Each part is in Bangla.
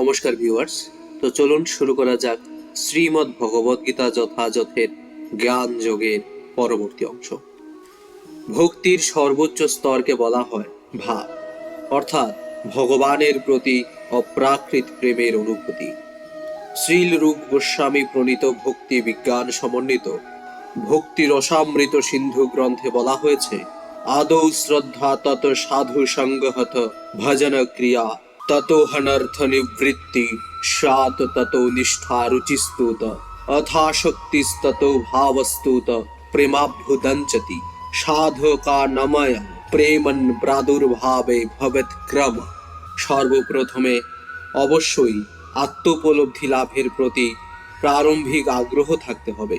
নমস্কার ভিউয়ার্স তো চলুন শুরু করা যাক শ্রীমদ্ ভগবদ গীতা যথাযথের জ্ঞান যোগের পরবর্তী অংশ। ভক্তির সর্বোচ্চ স্তরকে বলা হয় ভাব, অর্থাৎ ভগবানের প্রতি অপ্রাকৃত প্রেমের অনুভূতি। শ্রীল রূপ গোস্বামী প্রণীত ভক্তি বিজ্ঞান সমন্বিত ভক্তি রসামৃত সিন্ধু গ্রন্থে বলা হয়েছে, আদৌ শ্রদ্ধা তত সাধু সঙ্গহত ভজন ক্রিয়া তত হনর্থ নিবৃত্তি সাত তত নিষ্ঠা রুচিস্তুত অথাশক্তিস্তত ভাবস্তুত প্রেমাভ্যুদঞ্চতি সাধকা নময় প্রেমন প্রাদুর্ভাবে ভবেত ক্রম সর্বপ্রথমে অবশ্যই আত্মোপলব্ধি লাভের প্রতি প্রারম্ভিক আগ্রহ থাকতে হবে।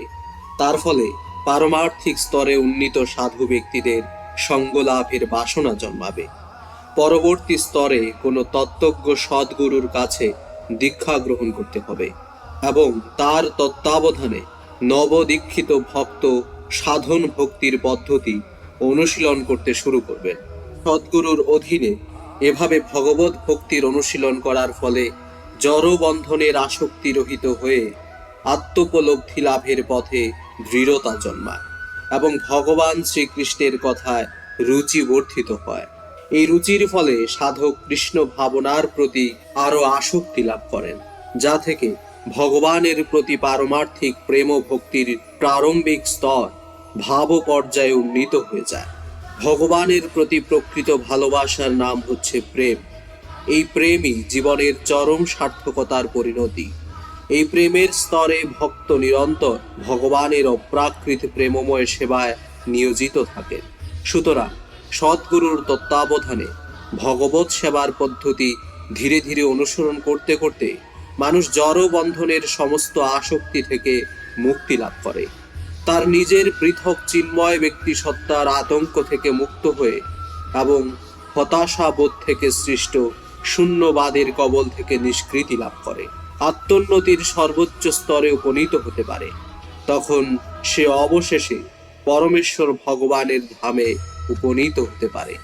তার ফলে পারমার্থিক স্তরে উন্নীত সাধু ব্যক্তিদের সঙ্গ লাভের বাসনা জন্মাবে। পরবর্তী স্তরে কোনো তত্ত্বজ্ঞ সদ্গুরুর কাছে দীক্ষা গ্রহণ করতে হবে এবং তার তত্ত্বাবধানে নবদীক্ষিত ভক্ত সাধন ভক্তির পদ্ধতি অনুশীলন করতে শুরু করবেন। সদ্গুরুর অধীনে এভাবে ভগবত ভক্তির অনুশীলন করার ফলে জড় বন্ধনের আসক্তি রহিত হয়ে আত্মোপলব্ধি লাভের পথে দৃঢ়তা জন্মায় এবং ভগবান শ্রীকৃষ্ণের কথায় রুচি বর্ধিত হয়। এই রুচির ফলে সাধক কৃষ্ণ ভাবনার প্রতি আরও আসক্তি লাভ করেন, যা থেকে ভগবানের প্রতি পারমার্থিক প্রেম ভক্তির প্রারম্ভিক স্তর ভাব পর্যায়ে উন্নীত হয়ে যায়। ভগবানের প্রতি প্রকৃত ভালোবাসার নাম হচ্ছে প্রেম। এই প্রেমই জীবনের চরম সার্থকতার পরিণতি। এই প্রেমের স্তরে ভক্ত নিরন্তর ভগবানের অপ্রাকৃত প্রেমময় সেবায় নিয়োজিত থাকেন। সুতরাং সদ্গুরুর তত্ত্বাবধানে ভগবত সেবার পদ্ধতি ধীরে ধীরে অনুসরণ করতে করতে মানুষ জড় বন্ধনের সমস্ত আসক্তি থেকে মুক্তি লাভ করে। তার নিজের পৃথক চিন্ময় ব্যক্তি সত্তার আতঙ্ক থেকে মুক্ত হয়ে এবং হতাশাবোধ থেকে সৃষ্ট শূন্যবাদের কবল থেকে নিষ্কৃতি লাভ করে। আত্মোন্নতির সর্বোচ্চ স্তরে উপনীত হতে পারে। তখন সে অবশেষে পরমেশ্বর ভগবানের ধামে উপনীত হতে পারে।